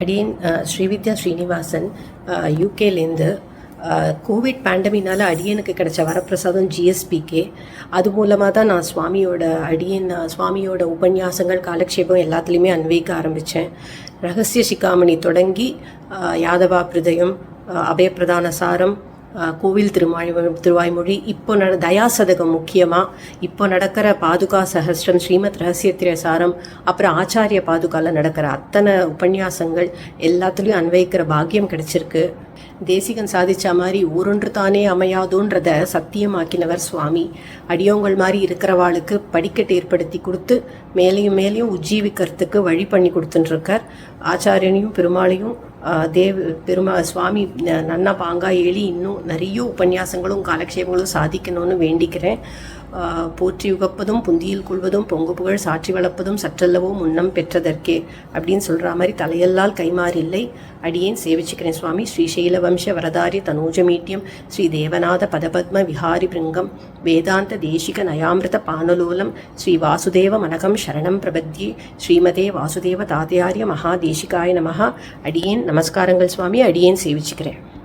அடியேன் ஸ்ரீவித்யா ஸ்ரீனிவாசன் யூகேலேருந்து கோவிட் பேண்டமினால் அடியனுக்கு கிடைச்ச வரப்பிரசாதம் ஜிஎஸ்பிகே அது மூலமாக தான் நான் சுவாமியோட அடியன் சுவாமியோட உபன்யாசங்கள் காலக்ஷேபம் எல்லாத்துலேயுமே அன்வைக்க ஆரம்பித்தேன் ரகசிய சிகாமணி தொடங்கி யாதவா பிரதயம் அபயப்பிரதான சாரம் கோவில் திருமாய் திருவாய்மொழி. இப்போ நட தயாசதகம் முக்கியமாக இப்போ நடக்கிற பாதுகா சஹஸ்ரம் ஸ்ரீமத் ரகசியத்திரிய சாரம் அப்புறம் ஆச்சாரிய பாதுகாவில் நடக்கிற அத்தனை உபன்யாசங்கள் எல்லாத்துலேயும் அன்வைக்கிற பாக்கியம் கிடைச்சிருக்கு. தேசிகன் சாதிச்ச மாதிரி ஊரொன்று தானே அமையாதோன்றத சத்தியமாக்கினவர் சுவாமி. அடியோங்கள் மாதிரி இருக்கிறவாளுக்கு படிக்கட்டு ஏற்படுத்தி கொடுத்து மேலேயும் மேலேயும் உஜ்ஜீவிக்கிறதுக்கு வழி பண்ணி கொடுத்துட்டுருக்கார். ஆச்சாரியனையும் பெருமாளையும் தேவ் பெருமா சுவாமி நன்னா பாங்கா ஏழி இன்னும் நிறைய உபன்யாசங்களும் காலக்ஷேபங்களும் சாதிக்கணும்னு வேண்டிக்கிறேன். போற்றி உகப்பதும் புந்தியில் கொள்வதும் பொங்கு புகழ் சாட்சி வளர்ப்பதும் சற்றல்லவோ முன்னம் பெற்றதற்கே அப்படின்னு சொல்கிற மாதிரி தலையல்லால் கைமாறில்லை அடியேன் சேவிச்சுக்கிறேன் சுவாமி. ஸ்ரீசைல வம்ச வரதாரி தனூஜமீட்டியம் ஸ்ரீ தேவநாத பதபத்ம விஹாரி பிருங்கம் வேதாந்த தேசிக நயாமிருத பானலோலம் ஸ்ரீ வாசுதேவ மனகம் சரணம் பிரபத்யே ஸ்ரீமதே வாசுதேவ தாதையாரிய மகாதேசிகாய நமஹா. அடியேன் நமஸ்காரங்கள் சுவாமி அடியேன் சேவிச்சுக்கிறேன்.